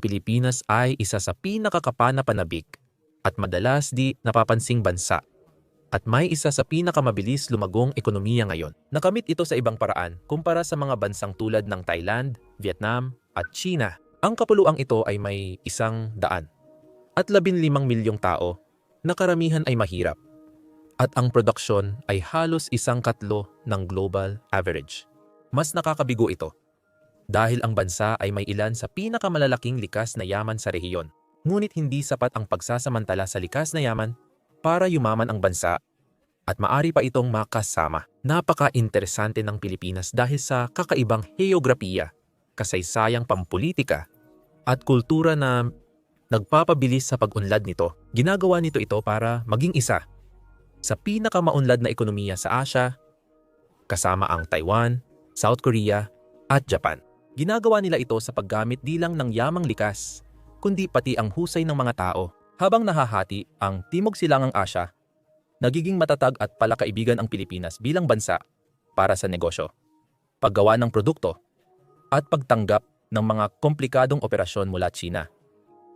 Pilipinas ay isa sa pinakakapana-panabik at madalas di napapansing bansa at may isa sa pinakamabilis lumagong ekonomiya ngayon. Nakamit ito sa ibang paraan kumpara sa mga bansang tulad ng Thailand, Vietnam at China. Ang kapuluang ito ay may isang daan at 15 milyong tao na karamihan ay mahirap at ang produksyon ay halos isang katlo ng global average. Mas nakakabigo ito dahil ang bansa ay may ilan sa pinakamalalaking likas na yaman sa rehiyon. Ngunit hindi sapat ang pagsasamantala sa likas na yaman para yumaman ang bansa at maari pa itong makasama. Napaka-interesante ng Pilipinas dahil sa kakaibang heograpiya, kasaysayang pampolitika at kultura na nagpapabilis sa pag-unlad nito. Ginagawa nito ito para maging isa sa pinakamaunlad na ekonomiya sa Asia, kasama ang Taiwan, South Korea at Japan. Ginagawa nila ito sa paggamit di lang ng yamang likas, kundi pati ang husay ng mga tao habang nahahati ang Timog Silangang Asya, nagiging matatag at palakaibigan ang Pilipinas bilang bansa para sa negosyo, paggawa ng produkto, at pagtanggap ng mga komplikadong operasyon mula China.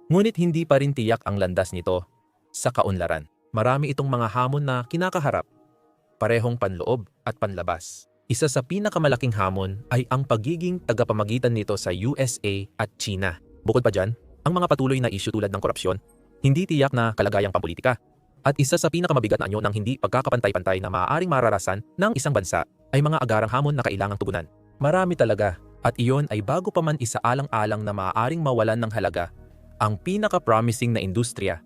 Ngunit hindi pa rin tiyak ang landas nito sa kaunlaran. Marami itong mga hamon na kinakaharap, parehong panloob at panlabas. Isa sa pinakamalaking hamon ay ang pagiging tagapamagitan nito sa USA at China. Bukod pa dyan, ang mga patuloy na isyu tulad ng korupsyon hindi tiyak na kalagayang pampolitika. At isa sa pinakamabigat na anyo ng hindi pagkakapantay-pantay na maaaring mararasan ng isang bansa ay mga agarang hamon na kailangang tugunan. Marami talaga at iyon ay bago pa man isaalang-alang na maaaring mawalan ng halaga ang pinaka-promising na industriya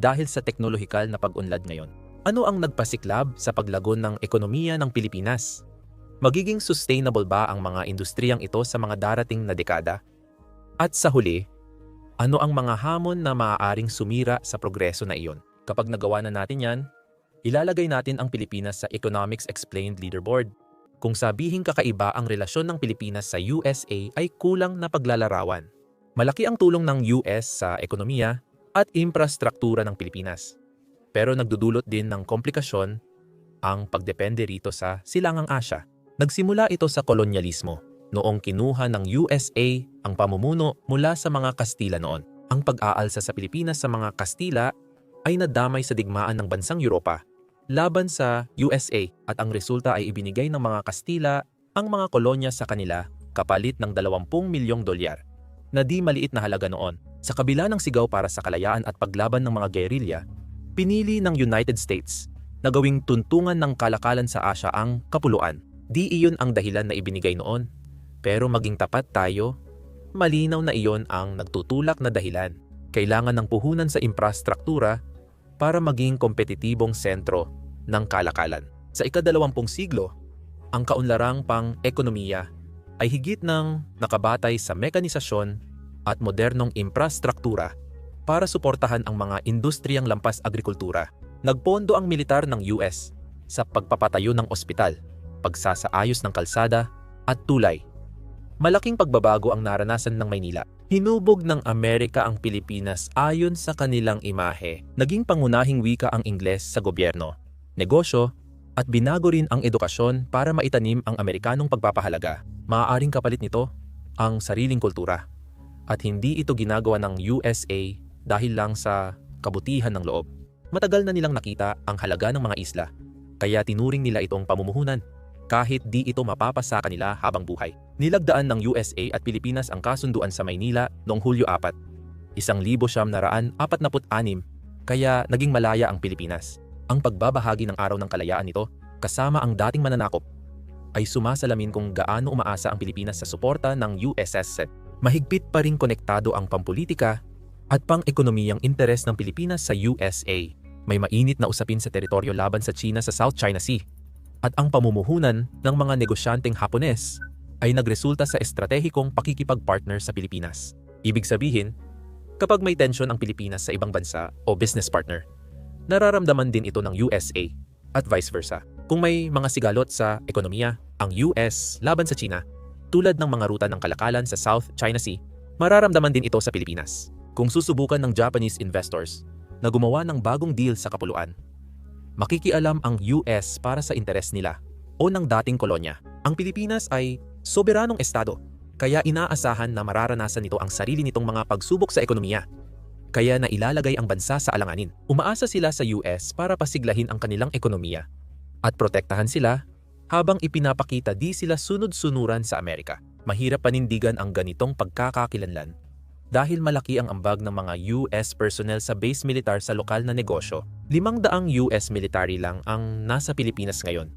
dahil sa teknolohikal na pag-unlad ngayon. Ano ang nagpasiklab sa paglagon ng ekonomiya ng Pilipinas? Magiging sustainable ba ang mga industriyang ito sa mga darating na dekada? At sa huli, ano ang mga hamon na maaaring sumira sa progreso na iyon? Kapag nagawa na natin yan, ilalagay natin ang Pilipinas sa Economics Explained Leaderboard. Kung sabihin kakaiba ang relasyon ng Pilipinas sa USA ay kulang na paglalarawan. Malaki ang tulong ng US sa ekonomiya at infrastruktura ng Pilipinas. Pero nagdudulot din ng komplikasyon ang pagdepende rito sa Silangang Asya. Nagsimula ito sa kolonyalismo noong kinuha ng USA ang pamumuno mula sa mga Kastila noon. Ang pag-aalsa sa Pilipinas sa mga Kastila ay nadamay sa digmaan ng bansang Europa laban sa USA at ang resulta ay ibinigay ng mga Kastila ang mga kolonya sa kanila kapalit ng 20 milyong dolyar na di maliit na halaga noon. Sa kabila ng sigaw para sa kalayaan at paglaban ng mga gerilya, pinili ng United States na gawing tuntungan ng kalakalan sa Asya ang kapuluan. Di iyon ang dahilan na ibinigay noon pero maging tapat tayo, malinaw na iyon ang nagtutulak na dahilan. Kailangan ng puhunan sa infrastruktura para maging kompetitibong sentro ng kalakalan. Sa ikadalawampung siglo, ang kaunlarang pang-ekonomiya ay higit ng nakabatay sa mekanisasyon at modernong infrastruktura para suportahan ang mga industriyang lampas agrikultura. Nagpondo ang militar ng US sa pagpapatayo ng ospital, pagsasaayos ng kalsada at tulay Malaking pagbabago ang naranasan ng Maynila. Hinubog ng Amerika ang Pilipinas ayon sa kanilang imahe. Naging pangunahing wika ang Ingles sa gobyerno, negosyo, at binago rin ang edukasyon para maitanim ang Amerikanong pagpapahalaga. Maaaring kapalit nito ang sariling kultura. At hindi ito ginagawa ng USA dahil lang sa kabutihan ng loob. Matagal na nilang nakita ang halaga ng mga isla, kaya tinuring nila itong pamumuhunan kahit di ito mapapasa kanila habang buhay. Nilagdaan ng USA at Pilipinas ang kasunduan sa Maynila noong Hulyo 4, 1946, kaya naging malaya ang Pilipinas. Ang pagbabahagi ng araw ng kalayaan nito, kasama ang dating mananakop, ay sumasalamin kung gaano umaasa ang Pilipinas sa suporta ng USS. Mahigpit pa rin konektado ang pampolitika at pang-ekonomiyang interes ng Pilipinas sa USA. May mainit na usapin sa teritoryo laban sa China sa South China Sea at ang pamumuhunan ng mga negosyanteng Hapones ay nagresulta sa estratehikong pakikipag-partner sa Pilipinas. Ibig sabihin, kapag may tensyon ang Pilipinas sa ibang bansa o business partner, nararamdaman din ito ng USA at vice versa. Kung may mga sigalot sa ekonomiya, ang US laban sa China, tulad ng mga ruta ng kalakalan sa South China Sea, mararamdaman din ito sa Pilipinas. Kung susubukan ng Japanese investors na gumawa ng bagong deal sa kapuluan, makikialam ang US para sa interes nila o ng dating kolonya. Ang Pilipinas ay soberanong estado Kaya inaasahan na mararanasan nito ang sarili nitong mga pagsubok sa ekonomiya. Kaya nailalagay ang bansa sa alanganin. Umaasa sila sa US para pasiglahin ang kanilang ekonomiya at protektahan sila habang ipinapakita di sila sunod-sunuran sa Amerika. Mahirap panindigan ang ganitong pagkakakilanlan dahil malaki ang ambag ng mga US personnel sa base militar sa lokal na negosyo. Limang daang US military lang ang nasa Pilipinas ngayon.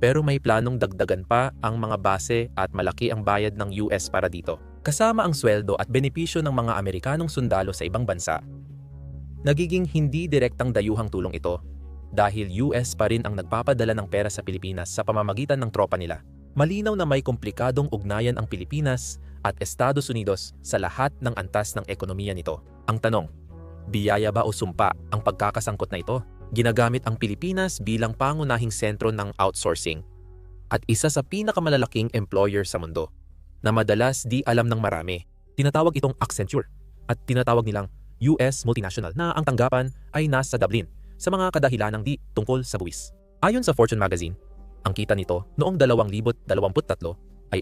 Pero may planong dagdagan pa ang mga base at malaki ang bayad ng US para dito. Kasama ang sweldo at benepisyo ng mga Amerikanong sundalo sa ibang bansa. Nagiging hindi direktang dayuhang tulong ito dahil US pa rin ang nagpapadala ng pera sa Pilipinas sa pamamagitan ng tropa nila. Malinaw na may komplikadong ugnayan ang Pilipinas at Estados Unidos sa lahat ng antas ng ekonomiya nito. Ang tanong, biyaya ba o sumpa ang pagkakasangkot na ito? Ginagamit ang Pilipinas bilang pangunahing sentro ng outsourcing at isa sa pinakamalalaking employer sa mundo na madalas di alam ng marami. Tinatawag itong Accenture at tinatawag nilang US multinational na ang tanggapan ay nasa Dublin sa mga kadahilanang di tungkol sa buwis. Ayon sa Fortune magazine, ang kita nito noong 2023 ay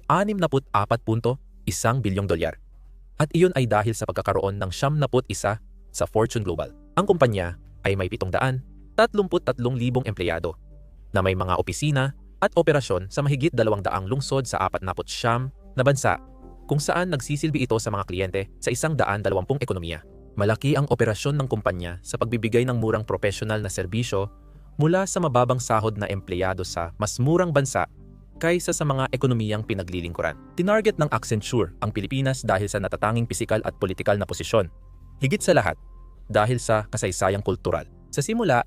64.1 bilyong dolyar. At iyon ay dahil sa pagkakaroon ng 71 sa Fortune Global. Ang kumpanya ay may 733,000 empleyado na may mga opisina at operasyon sa mahigit 200 lungsod sa 49 na bansa kung saan nagsisilbi ito sa mga kliyente sa 120 ekonomiya. Malaki ang operasyon ng kumpanya sa pagbibigay ng murang profesional na serbisyo mula sa mababang sahod na empleyado sa mas murang bansa kaysa sa mga ekonomiyang pinaglilingkuran. Tinarget ng Accenture ang Pilipinas dahil sa natatanging pisikal at politikal na posisyon. Higit sa lahat, dahil sa kasaysayang kultural. Sa simula,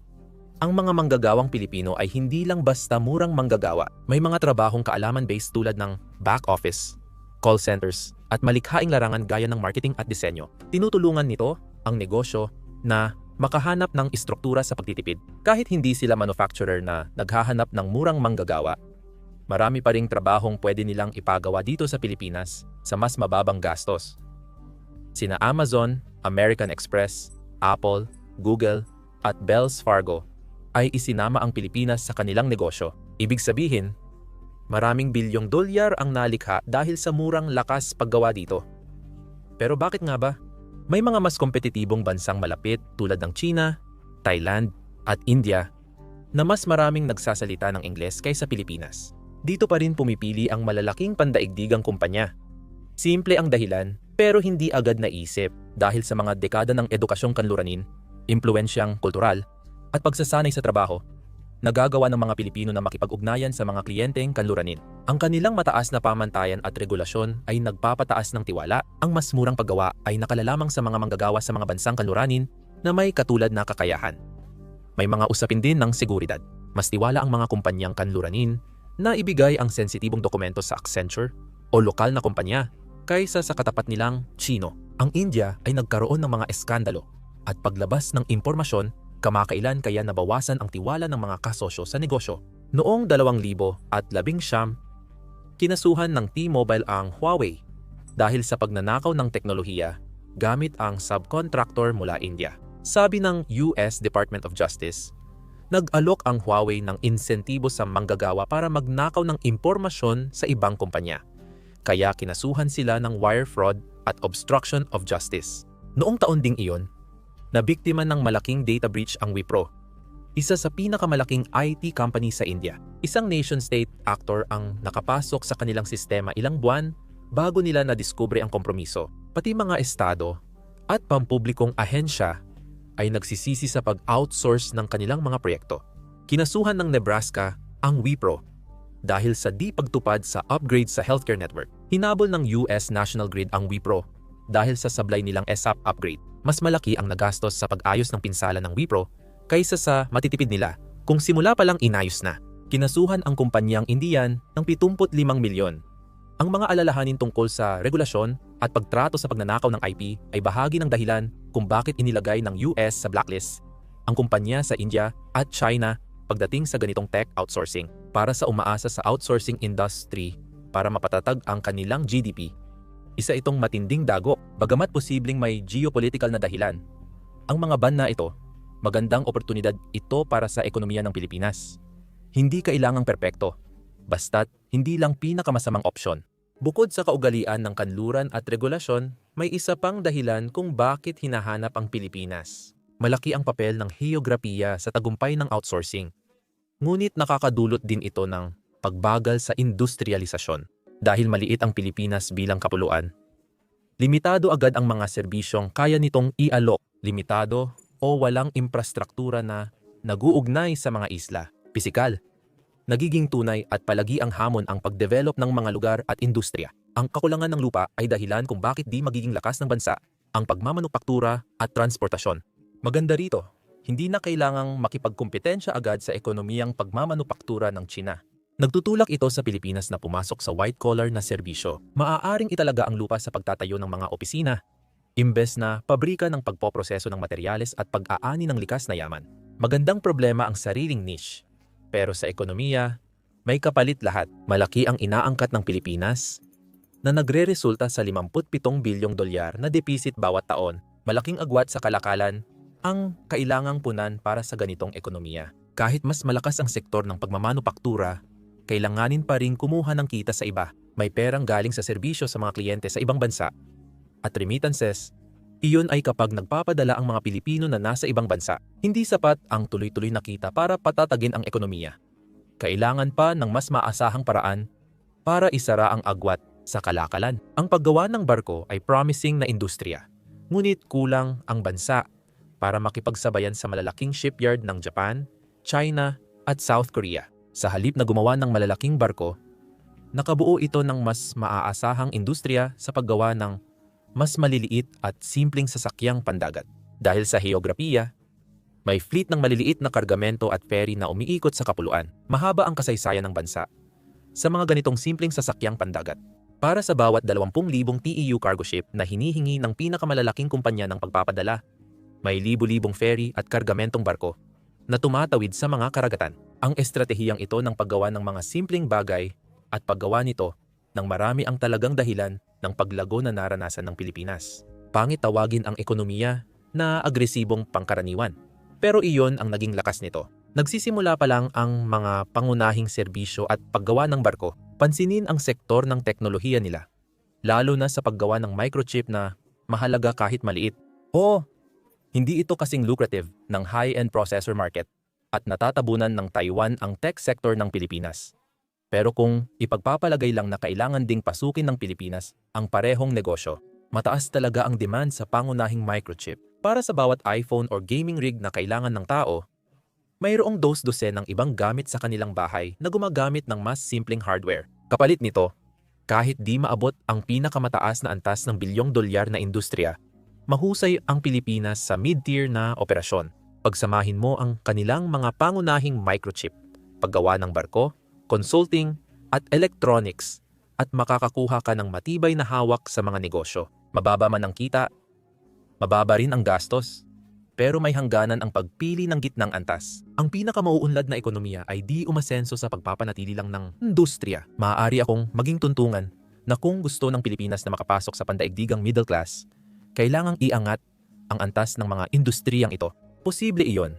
ang mga manggagawang Pilipino ay hindi lang basta murang manggagawa. May mga trabahong kaalaman-based tulad ng back office, call centers, at malikhaing larangan gaya ng marketing at disenyo. Tinutulungan nito ang negosyo na makahanap ng istruktura sa pagtitipid. Kahit hindi sila manufacturer na naghahanap ng murang manggagawa, marami pa ring trabahong pwede nilang ipagawa dito sa Pilipinas sa mas mababang gastos. Sina Amazon, American Express, Apple, Google, at Wells Fargo ay isinama ang Pilipinas sa kanilang negosyo. Ibig sabihin, maraming bilyong dolyar ang nalikha dahil sa murang lakas paggawa dito. Pero bakit nga ba? May mga mas kompetitibong bansang malapit tulad ng China, Thailand, at India na mas maraming nagsasalita ng Ingles kaysa Pilipinas. Dito pa rin pumipili ang malalaking pandaigdigang kumpanya. Simple ang dahilan pero hindi agad naisip dahil sa mga dekada ng edukasyong kanluranin, impluensyang kultural, at pagsasanay sa trabaho nagagawa ng mga Pilipino na makipag-ugnayan sa mga kliyenteng kanluranin. Ang kanilang mataas na pamantayan at regulasyon ay nagpapataas ng tiwala. Ang mas murang paggawa ay nakalalamang sa mga manggagawa sa mga bansang kanluranin na may katulad na kakayahan. May mga usapin din ng seguridad. Mas tiwala ang mga kumpanyang kanluranin na ibigay ang sensitibong dokumento sa Accenture o lokal na kumpanya kaysa sa katapat nilang Chino. Ang India ay nagkaroon ng mga eskandalo at paglabas ng impormasyon Kamakailan kaya nabawasan ang tiwala ng mga kasosyo sa negosyo. Noong 2019, kinasuhan ng T-Mobile ang Huawei dahil sa pagnanakaw ng teknolohiya gamit ang subcontractor mula India. Sabi ng US Department of Justice, nag-alok ang Huawei ng insentibo sa manggagawa para magnakaw ng impormasyon sa ibang kumpanya. Kaya kinasuhan sila ng wire fraud at obstruction of justice. Noong taon ding iyon, na biktima ng malaking data breach ang Wipro, isa sa pinakamalaking IT company sa India. Isang nation-state actor ang nakapasok sa kanilang sistema ilang buwan bago nila na-discover ang kompromiso. Pati mga estado at pampublikong ahensya ay nagsisisi sa pag-outsource ng kanilang mga proyekto. Kinasuhan ng Nebraska ang Wipro dahil sa di pagtupad sa upgrade sa healthcare network. Hinabol ng US National Grid ang Wipro dahil sa sablay nilang ESAP upgrade mas malaki ang nagastos sa pag-ayos ng pinsala ng Wipro kaysa sa matitipid nila kung simula pa lang inayos na. Kinasuhan ang kumpanyang Indian ng 75 milyon. Ang mga alalahanin tungkol sa regulasyon at pagtrato sa pagnanakaw ng IP ay bahagi ng dahilan kung bakit inilagay ng US sa blacklist ang kumpanya sa India at China pagdating sa ganitong tech outsourcing para sa umaasa sa outsourcing industry para mapatatag ang kanilang GDP isa itong matinding dagok, bagamat posibleng may geopolitical na dahilan. Ang mga ban na ito, magandang oportunidad ito para sa ekonomiya ng Pilipinas. Hindi kailangang perpekto, basta't hindi lang pinakamasamang opsyon. Bukod sa kaugalian ng kanluran at regulasyon, may isa pang dahilan kung bakit hinahanap ang Pilipinas. Malaki ang papel ng heograpiya sa tagumpay ng outsourcing. Ngunit nakakadulot din ito ng pagbagal sa industrialisasyon. Dahil maliit ang Pilipinas bilang kapuluan, limitado agad ang mga serbisyong kaya nitong ialok, limitado o walang infrastruktura na naguugnay sa mga isla. Pisikal, nagiging tunay at palagi ang hamon ang pagdevelop ng mga lugar at industriya. Ang kakulangan ng lupa ay dahilan kung bakit di magiging lakas ng bansa ang pagmamanupaktura at transportasyon. Maganda rito, hindi na kailangang makipagkumpetensya agad sa ekonomiyang pagmamanupaktura ng China. Nagtutulak ito sa Pilipinas na pumasok sa white-collar na serbisyo. Maaaring italaga ang lupa sa pagtatayo ng mga opisina, imbes na pabrika ng pagpoproseso ng materyales at pag-aani ng likas na yaman. Magandang problema ang sariling niche. Pero sa ekonomiya, may kapalit lahat. Malaki ang inaangkat ng Pilipinas na nagre-resulta sa 57 bilyong dolyar na deficit bawat taon. Malaking agwat sa kalakalan ang kailangang punan para sa ganitong ekonomiya. Kahit mas malakas ang sektor ng pagmamanupaktura, kailanganin pa rin kumuha ng kita sa iba. May perang galing sa serbisyo sa mga kliyente sa ibang bansa. At remittances, iyon ay kapag nagpapadala ang mga Pilipino na nasa ibang bansa. Hindi sapat ang tuloy-tuloy na kita para patatagin ang ekonomiya. Kailangan pa ng mas maasahang paraan para isara ang agwat sa kalakalan. Ang paggawa ng barko ay promising na industriya. Ngunit kulang ang bansa para makipagsabayan sa malalaking shipyard ng Japan, China at South Korea. Sa halip na gumawa ng malalaking barko, nakabuo ito ng mas maaasahang industriya sa paggawa ng mas maliliit at simpleng sasakyang pandagat. Dahil sa heograpiya, may fleet ng maliliit na kargamento at ferry na umiikot sa kapuluan. Mahaba ang kasaysayan ng bansa sa mga ganitong simpleng sasakyang pandagat. Para sa bawat 20,000 TEU cargo ship na hinihingi ng pinakamalalaking kumpanya ng pagpapadala, may libu-libong ferry at kargamentong barko na tumatawid sa mga karagatan. Ang estratehiyang ito ng paggawa ng mga simpleng bagay at paggawa nito ng marami ang talagang dahilan ng paglago na naranasan ng Pilipinas. Pangit tawagin ang ekonomiya na agresibong pangkaraniwan. Pero iyon ang naging lakas nito. Nagsisimula pa lang ang mga pangunahing serbisyo at paggawa ng barko. Pansinin ang sektor ng teknolohiya nila. Lalo na sa paggawa ng microchip na mahalaga kahit maliit. Oo, hindi ito kasing lucrative ng high-end processor market at natatabunan ng Taiwan ang tech sector ng Pilipinas. Pero kung ipagpapalagay lang na kailangan ding pasukin ng Pilipinas ang parehong negosyo, mataas talaga ang demand sa pangunahing microchip. Para sa bawat iPhone or gaming rig na kailangan ng tao, mayroong dos-dose ng ibang gamit sa kanilang bahay na gumagamit ng mas simpleng hardware. Kapalit nito, kahit di maabot ang pinakamataas na antas ng bilyong dolyar na industriya, mahusay ang Pilipinas sa mid-tier na operasyon. Pagsamahin mo ang kanilang mga pangunahing microchip, paggawa ng barko, consulting, at electronics at makakakuha ka ng matibay na hawak sa mga negosyo. Mababa man ang kita, mababa rin ang gastos, pero may hangganan ang pagpili ng gitnang antas. Ang pinakamauunlad na ekonomiya ay di umasenso sa pagpapanatili lang ng industriya. Maaari akong maging tuntungan na kung gusto ng Pilipinas na makapasok sa pandaigdigang middle class, kailangang iangat ang antas ng mga industriyang ito. Posible iyon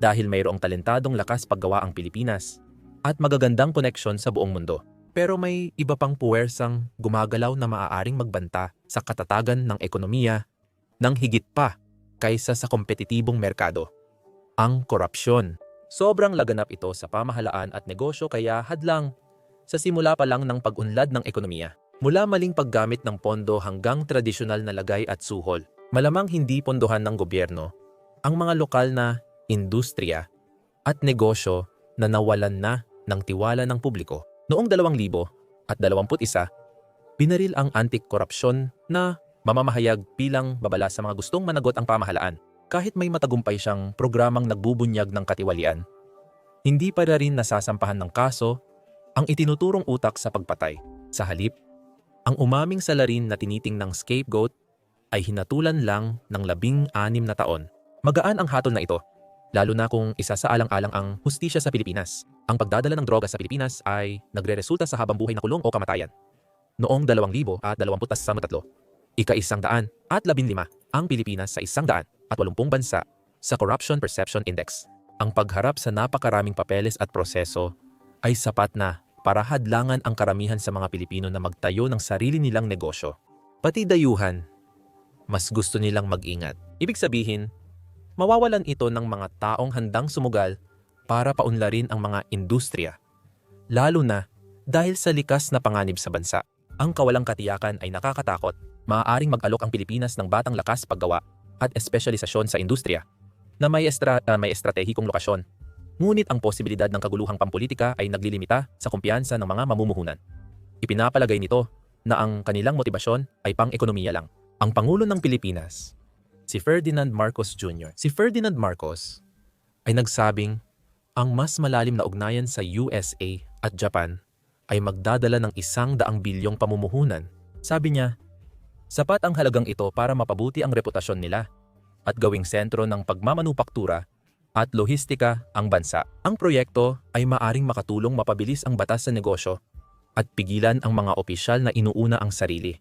dahil mayroong talentadong lakas paggawa ang Pilipinas at magagandang koneksyon sa buong mundo. Pero may iba pang puwersang gumagalaw na maaaring magbanta sa katatagan ng ekonomiya ng higit pa kaysa sa kompetitibong merkado. Ang korupsyon. Sobrang laganap ito sa pamahalaan at negosyo kaya hadlang sa simula pa lang ng pag-unlad ng ekonomiya. Mula maling paggamit ng pondo hanggang tradisyonal na lagay at suhol. Malamang hindi pondohan ng gobyerno ang mga lokal na industriya at negosyo na nawalan na ng tiwala ng publiko. Noong 2000 at 21, binaril ang anti-korupsyon na mamamahayag bilang babala sa mga gustong managot ang pamahalaan. Kahit may matagumpay siyang programang nagbubunyag ng katiwalian, hindi pa rin nasasampahan ng kaso ang itinuturong utak sa pagpatay. Sa halip, ang umaming salarin na tiniting ng scapegoat ay hinatulan lang ng labing anim na taon. Magaan ang hatol na ito, lalo na kung isa sa alang-alang ang hustisya sa Pilipinas. Ang pagdadala ng droga sa Pilipinas ay nagre-resulta sa habang buhay na kulong o kamatayan. Noong 2023, ika-isang daan at labinlima ang Pilipinas sa isang daan at walumpung bansa sa Corruption Perception Index. Ang pagharap sa napakaraming papeles at proseso ay sapat na para hadlangan ang karamihan sa mga Pilipino na magtayo ng sarili nilang negosyo. Pati dayuhan, mas gusto nilang mag-ingat. Ibig sabihin, mawawalan ito ng mga taong handang sumugal para paunlarin ang mga industriya. Lalo na dahil sa likas na panganib sa bansa. Ang kawalang katiyakan ay nakakatakot. Maaaring mag-alok ang Pilipinas ng batang lakas paggawa at espesyalisasyon sa industriya na may, estra- ah, may estratehikong lokasyon. Ngunit ang posibilidad ng kaguluhang pampolitika ay naglilimita sa kumpiyansa ng mga mamumuhunan. Ipinapalagay nito na ang kanilang motibasyon ay pang-ekonomiya lang. Ang Pangulo ng Pilipinas, si Ferdinand Marcos Jr. Si Ferdinand Marcos ay nagsabing ang mas malalim na ugnayan sa USA at Japan ay magdadala ng isang daang bilyong pamumuhunan. Sabi niya, sapat ang halagang ito para mapabuti ang reputasyon nila at gawing sentro ng pagmamanupaktura at lohistika ang bansa. Ang proyekto ay maaring makatulong mapabilis ang batas sa negosyo at pigilan ang mga opisyal na inuuna ang sarili.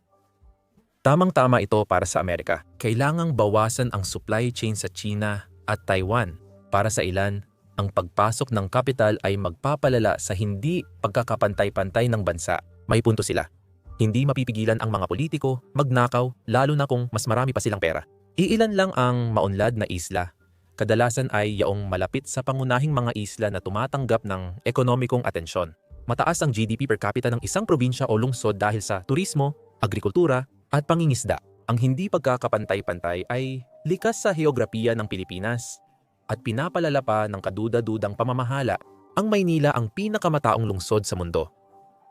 Tamang-tama ito para sa Amerika. Kailangang bawasan ang supply chain sa China at Taiwan. Para sa ilan, ang pagpasok ng kapital ay magpapalala sa hindi pagkakapantay-pantay ng bansa. May punto sila. Hindi mapipigilan ang mga politiko magnakaw lalo na kung mas marami pa silang pera. Iilan lang ang maunlad na isla. Kadalasan ay yaong malapit sa pangunahing mga isla na tumatanggap ng ekonomikong atensyon. Mataas ang GDP per capita ng isang probinsya o lungsod dahil sa turismo, agrikultura, at pangingisda. Ang hindi pagkakapantay-pantay ay likas sa heograpiya ng Pilipinas at pinapalala pa ng kaduda-dudang pamamahala. Ang Maynila ang pinakamataong lungsod sa mundo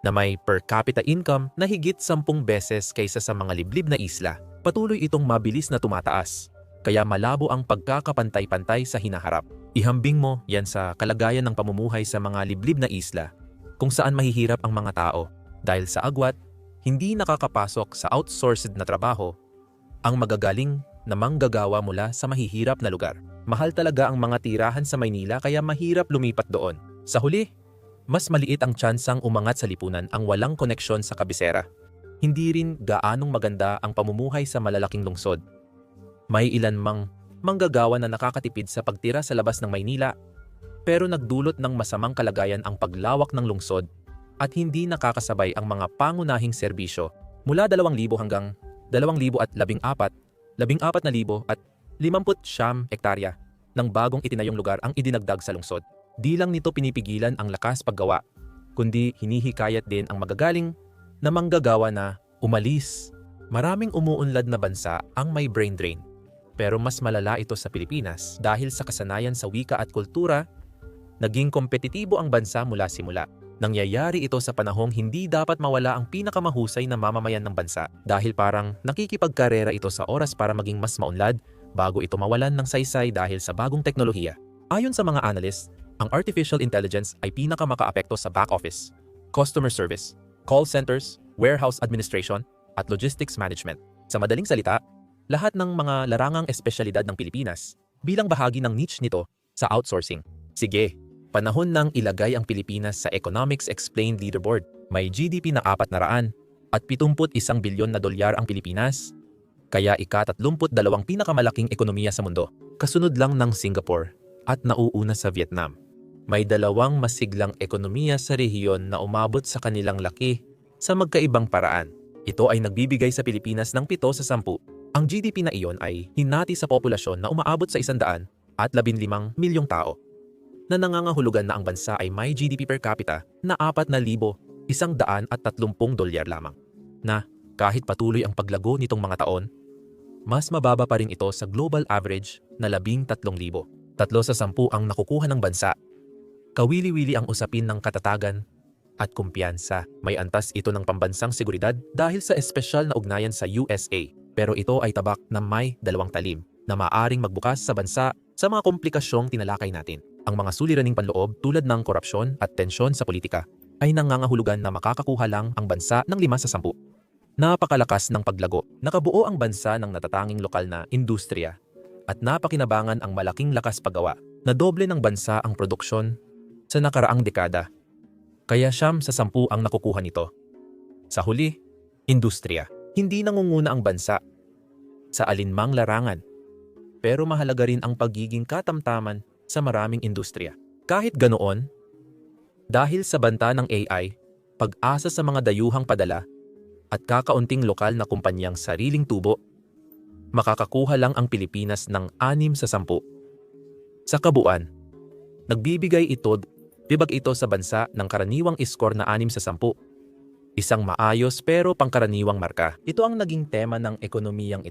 na may per capita income na higit 10 beses kaysa sa mga liblib na isla. Patuloy itong mabilis na tumataas, kaya malabo ang pagkakapantay-pantay sa hinaharap. Ihambing mo yan sa kalagayan ng pamumuhay sa mga liblib na isla kung saan mahihirap ang mga tao dahil sa agwat, hindi nakakapasok sa outsourced na trabaho ang magagaling na manggagawa mula sa mahihirap na lugar. Mahal talaga ang mga tirahan sa Maynila kaya mahirap lumipat doon. Sa huli, mas maliit ang tsansang umangat sa lipunan ang walang koneksyon sa kabisera. Hindi rin gaanong maganda ang pamumuhay sa malalaking lungsod. May ilan mang manggagawa na nakakatipid sa pagtira sa labas ng Maynila pero nagdulot ng masamang kalagayan ang paglawak ng lungsod at hindi nakakasabay ang mga pangunahing serbisyo mula 2,000 hanggang 2,014, 14,000 at 50 hektarya ng bagong itinayong lugar ang idinagdag sa lungsod. Di lang nito pinipigilan ang lakas paggawa, kundi hinihikayat din ang magagaling na manggagawa na umalis. Maraming umuunlad na bansa ang may brain drain. Pero mas malala ito sa Pilipinas dahil sa kasanayan sa wika at kultura, naging kompetitibo ang bansa mula simula. Nangyayari ito sa panahong hindi dapat mawala ang pinakamahusay na mamamayan ng bansa dahil parang nakikipagkarera ito sa oras para maging mas maunlad bago ito mawalan ng saysay dahil sa bagong teknolohiya. Ayon sa mga analyst, ang artificial intelligence ay pinakamakaapekto sa back office, customer service, call centers, warehouse administration, at logistics management. Sa madaling salita, lahat ng mga larangang espesyalidad ng Pilipinas bilang bahagi ng niche nito sa outsourcing. Sige, panahon nang ilagay ang Pilipinas sa Economics Explained Leaderboard. May GDP na 400 at 71 bilyon na dolyar ang Pilipinas. Kaya ika-32 pinakamalaking ekonomiya sa mundo. Kasunod lang ng Singapore at nauuna sa Vietnam. May dalawang masiglang ekonomiya sa rehiyon na umabot sa kanilang laki sa magkaibang paraan. Ito ay nagbibigay sa Pilipinas ng 7 sa 10. Ang GDP na iyon ay hinati sa populasyon na umaabot sa 100 at 15 milyong tao na nangangahulugan na ang bansa ay may GDP per capita na 4,130 dolyar lamang. Na kahit patuloy ang paglago nitong mga taon, mas mababa pa rin ito sa global average na 13,000. Tatlo sa sampu ang nakukuha ng bansa. Kawili-wili ang usapin ng katatagan at kumpiyansa. May antas ito ng pambansang seguridad dahil sa espesyal na ugnayan sa USA. Pero ito ay tabak na may dalawang talim na maaring magbukas sa bansa sa mga komplikasyong tinalakay natin. Ang mga suliraning panloob tulad ng korupsyon at tensyon sa politika ay nangangahulugan na makakakuha lang ang bansa ng lima sa sampu. Napakalakas ng paglago. Nakabuo ang bansa ng natatanging lokal na industriya at napakinabangan ang malaking lakas paggawa na doble ng bansa ang produksyon sa nakaraang dekada. Kaya siyam sa sampu ang nakukuha nito. Sa huli, industriya. Hindi nangunguna ang bansa sa alinmang larangan. Pero mahalaga rin ang pagiging katamtaman sa maraming industriya. Kahit ganoon, dahil sa banta ng AI pag-asa sa mga dayuhang padala, at kakaunting lokal na kumpanyang sariling tubo, makakakuha lang ang Pilipinas ng 6 sa 10. Sa kabuuan, nagbibigay ito, bibag ito sa bansa ng karaniwang iskor na 6 sa 10. Isang maayos pero pangkaraniwang marka. Ito ang naging tema ng ekonomiyang ito.